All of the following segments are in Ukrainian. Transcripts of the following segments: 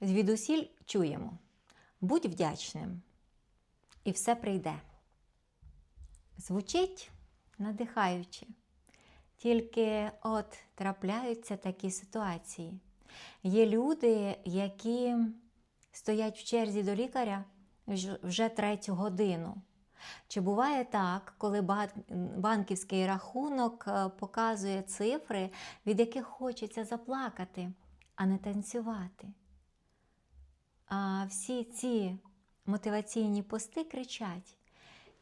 Звідусіль чуємо. Будь вдячним, і все прийде. Звучить надихаюче. Тільки от трапляються такі ситуації. Є люди, які стоять в черзі до лікаря вже третю годину. Чи буває так, коли банківський рахунок е, показує цифри, від яких хочеться заплакати, а не танцювати? Всі ці мотиваційні пости кричать: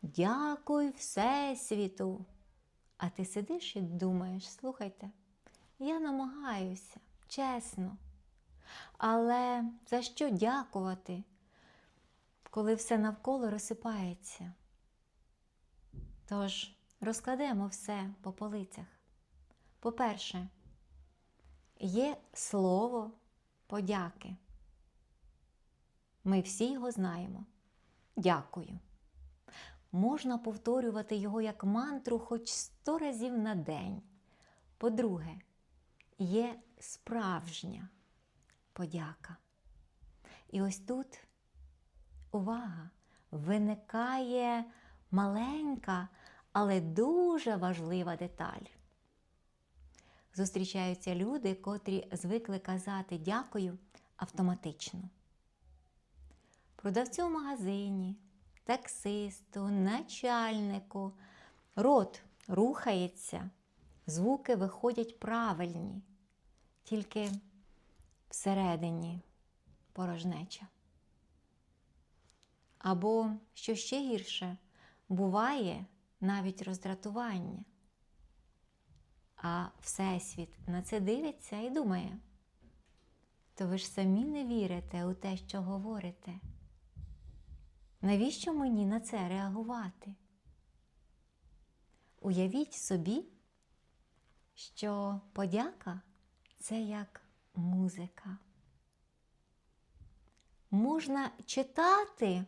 Дякуй Всесвіту! А ти сидиш і думаєш, слухайте, я намагаюся, чесно. Але за що дякувати, коли все навколо розсипається? Тож розкладемо все по полицях. По-перше, є слово подяки. Ми всі його знаємо. Дякую. Можна повторювати його як мантру хоч сто разів на день. По-друге, є справжня подяка. І ось тут увага, виникає маленька, але дуже важлива деталь. Зустрічаються люди, котрі звикли казати дякую автоматично. Продавцю в магазині, таксисту, начальнику. Рот рухається, звуки виходять правильні, тільки всередині порожнеча. Або, що ще гірше, буває навіть роздратування. А Всесвіт на це дивиться і думає, то ви ж самі не вірите у те, що говорите. Навіщо мені на це реагувати? Уявіть собі, що подяка це як музика. Можна читати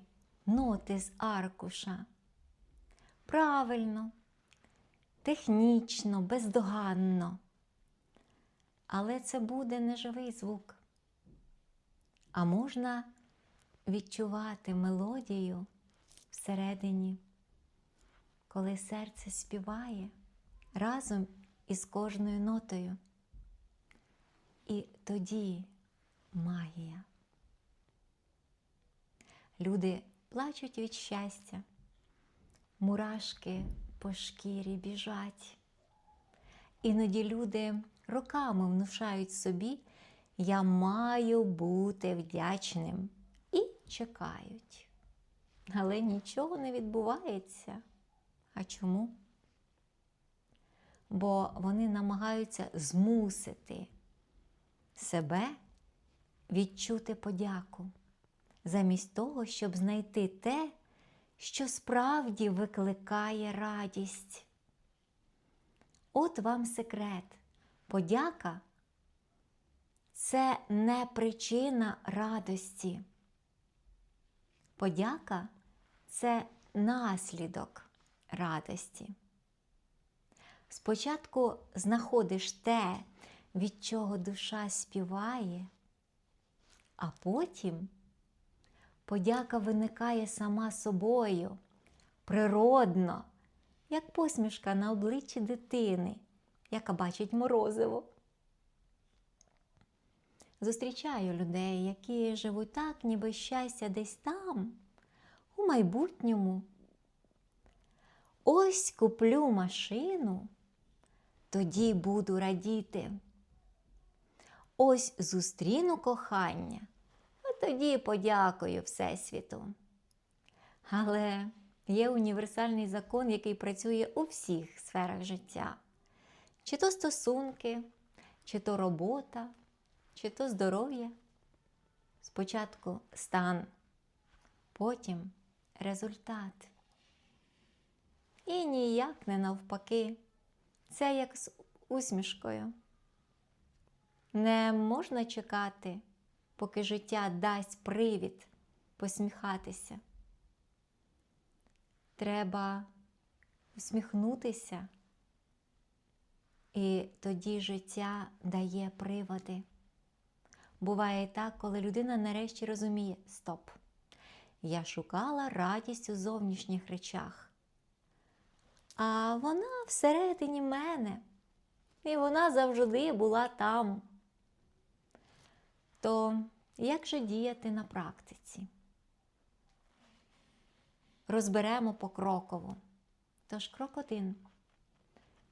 ноти з аркуша правильно, технічно, бездоганно. Але це буде не живий звук. А можна відчувати мелодію всередині, коли серце співає разом із кожною нотою. І тоді магія. Люди плачуть від щастя, мурашки по шкірі біжать. Іноді люди роками внушають собі, я маю бути вдячним чекають. Але нічого не відбувається. А чому? Бо вони намагаються змусити себе відчути подяку, замість того, щоб знайти те, що справді викликає радість. От вам секрет. Подяка це не причина радості. Подяка це наслідок радості. Спочатку знаходиш те, від чого душа співає, а потім подяка виникає сама собою, природно, як посмішка на обличчі дитини, яка бачить морозиво. Зустрічаю людей, які живуть так, ніби щастя десь там, у майбутньому. Ось куплю машину, тоді буду радіти. Ось зустріну кохання, а тоді подякую Всесвіту. Але є універсальний закон, який працює у всіх сферах життя. Чи то стосунки, чи то робота, чи то здоров'я. Спочатку стан, потім результат. І ніяк не навпаки. Це як з усмішкою. Не можна чекати, поки життя дасть привід посміхатися. Треба усміхнутися, і тоді життя дає приводи. Буває і так, коли людина нарешті розуміє стоп. Я шукала радість у зовнішніх речах. А вона всередині мене, і вона завжди була там. То як же діяти на практиці? Розберемо покроково. Тож крок один.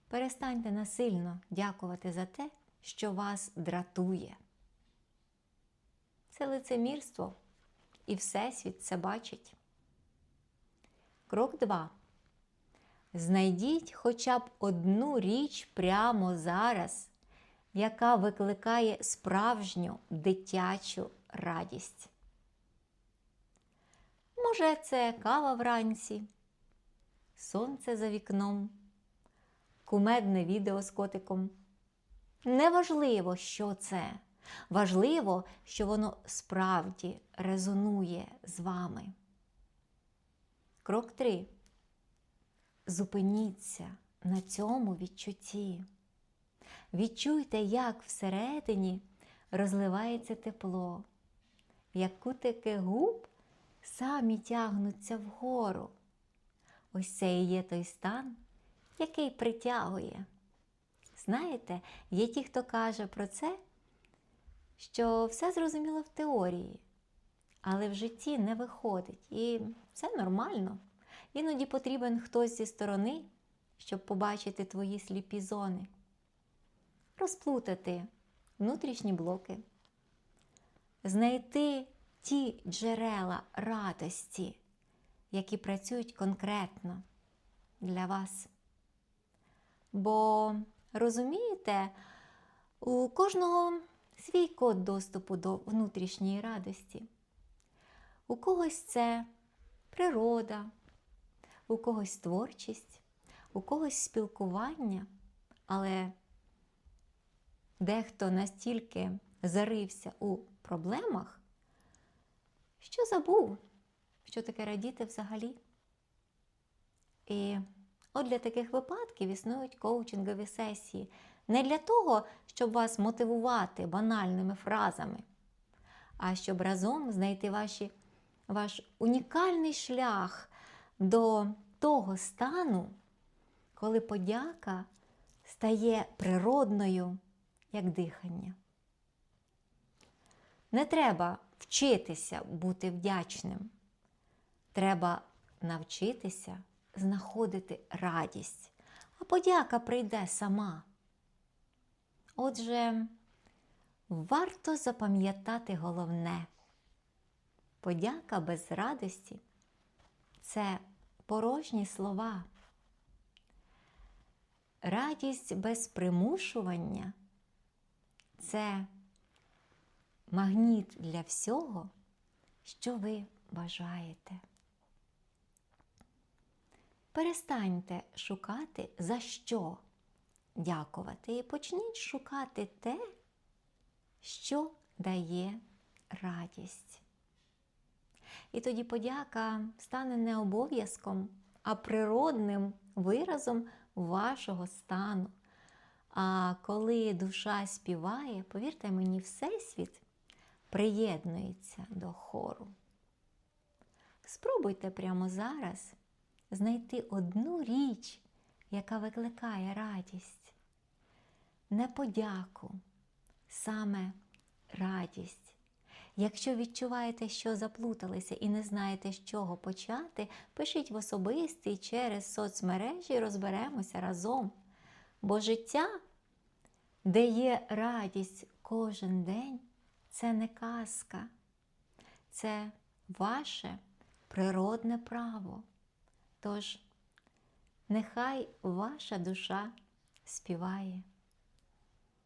Перестаньте насильно дякувати за те, що вас дратує. Це лицемірство, і Всесвіт це бачить. Крок 2. Знайдіть хоча б одну річ прямо зараз, яка викликає справжню дитячу радість. Може, це кава вранці, сонце за вікном, кумедне відео з котиком. Неважливо, що це. Важливо, що воно справді резонує з вами. Крок 3. Зупиніться на цьому відчутті. Відчуйте, як всередині розливається тепло, як кутики губ самі тягнуться вгору. Ось це і є той стан, який притягує. Знаєте, є ті, хто каже про це, що все зрозуміло в теорії, але в житті не виходить. І це нормально. Іноді потрібен хтось зі сторони, щоб побачити твої сліпі зони, розплутати внутрішні блоки, знайти ті джерела радості, які працюють конкретно для вас. Бо розумієте, у кожного свій код доступу до внутрішньої радості. У когось це природа, у когось творчість, у когось спілкування, але дехто настільки зарився у проблемах, що забув, що таке радіти взагалі. І от для таких випадків існують коучингові сесії. Не для того, щоб вас мотивувати банальними фразами, а щоб разом знайти ваші, ваш унікальний шлях до того стану, коли подяка стає природною, як дихання. Не треба вчитися бути вдячним. Треба навчитися знаходити радість, а подяка прийде сама. Отже, варто запам'ятати головне. Подяка без радості це порожні слова. Радість без примушування це магніт для всього, що ви бажаєте. Перестаньте шукати за що дякувати і почніть шукати те, що дає радість. І тоді подяка стане не обов'язком, а природним виразом вашого стану. А коли душа співає, повірте мені, Всесвіт приєднується до хору. Спробуйте прямо зараз знайти одну річ, яка викликає радість, не подяку, саме радість. Якщо відчуваєте, що заплуталися і не знаєте, з чого почати, пишіть в особистий через соцмережі, розберемося разом. Бо життя, де є радість кожен день, це не казка, це ваше природне право. Тож, нехай ваша душа співає.